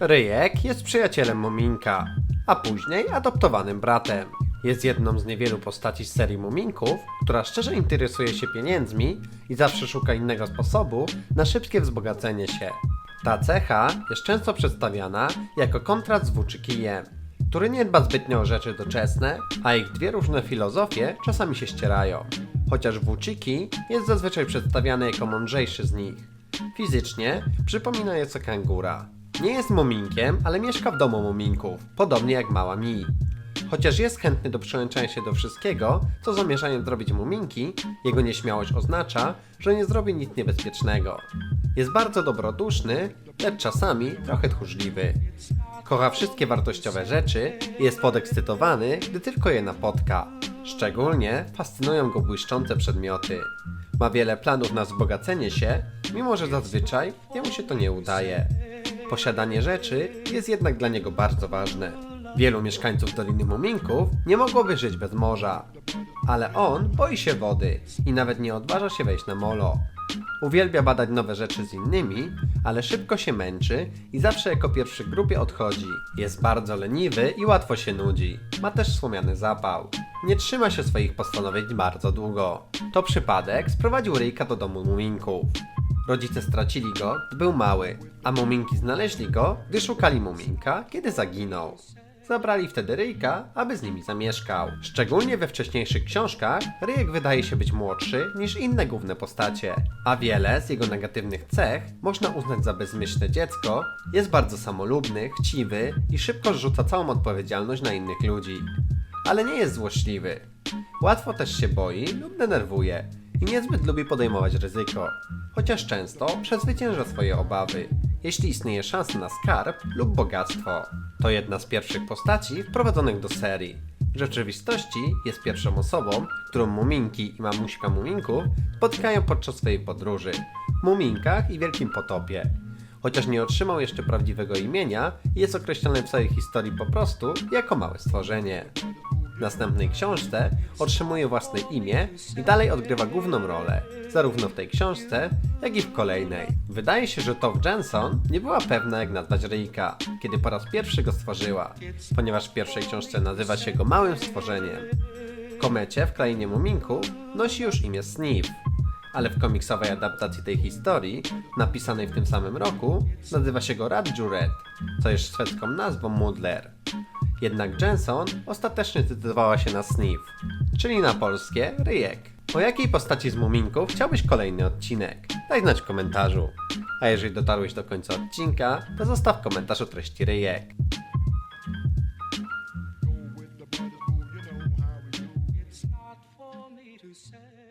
Ryjek jest przyjacielem Muminka, a później adoptowanym bratem. Jest jedną z niewielu postaci z serii Muminków, która szczerze interesuje się pieniędzmi i zawsze szuka innego sposobu na szybkie wzbogacenie się. Ta cecha jest często przedstawiana jako kontrast z Włóczykijem, który nie dba zbytnio o rzeczy doczesne, a ich dwie różne filozofie czasami się ścierają. Chociaż Włóczyki jest zazwyczaj przedstawiany jako mądrzejszy z nich. Fizycznie przypomina nieco kangura. Nie jest muminkiem, ale mieszka w domu muminków, podobnie jak mała Mi. Chociaż jest chętny do przyłączania się do wszystkiego, co zamierzają zrobić muminki, jego nieśmiałość oznacza, że nie zrobi nic niebezpiecznego. Jest bardzo dobroduszny, lecz czasami trochę tchórzliwy. Kocha wszystkie wartościowe rzeczy i jest podekscytowany, gdy tylko je napotka. Szczególnie fascynują go błyszczące przedmioty. Ma wiele planów na wzbogacenie się, mimo że zazwyczaj jemu się to nie udaje. Posiadanie rzeczy jest jednak dla niego bardzo ważne. Wielu mieszkańców Doliny Muminków nie mogłoby żyć bez morza. Ale on boi się wody i nawet nie odważa się wejść na molo. Uwielbia badać nowe rzeczy z innymi, ale szybko się męczy i zawsze jako pierwszy w grupie odchodzi. Jest bardzo leniwy i łatwo się nudzi. Ma też słomiany zapał. Nie trzyma się swoich postanowień bardzo długo. To przypadek sprowadził Ryjka do domu Muminków. Rodzice stracili go, gdy był mały, a Muminki znaleźli go, gdy szukali Muminka, kiedy zaginął. Zabrali wtedy Ryjka, aby z nimi zamieszkał. Szczególnie we wcześniejszych książkach Ryjek wydaje się być młodszy niż inne główne postacie, a wiele z jego negatywnych cech można uznać za bezmyślne dziecko, jest bardzo samolubny, chciwy i szybko zrzuca całą odpowiedzialność na innych ludzi. Ale nie jest złośliwy. Łatwo też się boi lub denerwuje i niezbyt lubi podejmować ryzyko, chociaż często przezwycięża swoje obawy, jeśli istnieje szansa na skarb lub bogactwo. To jedna z pierwszych postaci wprowadzonych do serii. W rzeczywistości jest pierwszą osobą, którą Muminki i mamuśka Muminków spotykają podczas swojej podróży w Muminkach i Wielkim Potopie. Chociaż nie otrzymał jeszcze prawdziwego imienia, jest określony w swojej historii po prostu jako małe stworzenie. W następnej książce otrzymuje własne imię i dalej odgrywa główną rolę, zarówno w tej książce, jak i w kolejnej. Wydaje się, że Tove Jensen nie była pewna jak nazwać Ryjka, kiedy po raz pierwszy go stworzyła, ponieważ w pierwszej książce nazywa się go małym stworzeniem. W komecie w Krainie Muminków nosi już imię Sniff, ale w komiksowej adaptacji tej historii, napisanej w tym samym roku, nazywa się go Radju Red, co jest szwedzką nazwą Mudler. Jednak Jensen ostatecznie zdecydowała się na Sniff, czyli na polskie Ryjek. O jakiej postaci z Muminków chciałbyś kolejny odcinek? Daj znać w komentarzu. A jeżeli dotarłeś do końca odcinka, to zostaw komentarz o treści Ryjek. Say.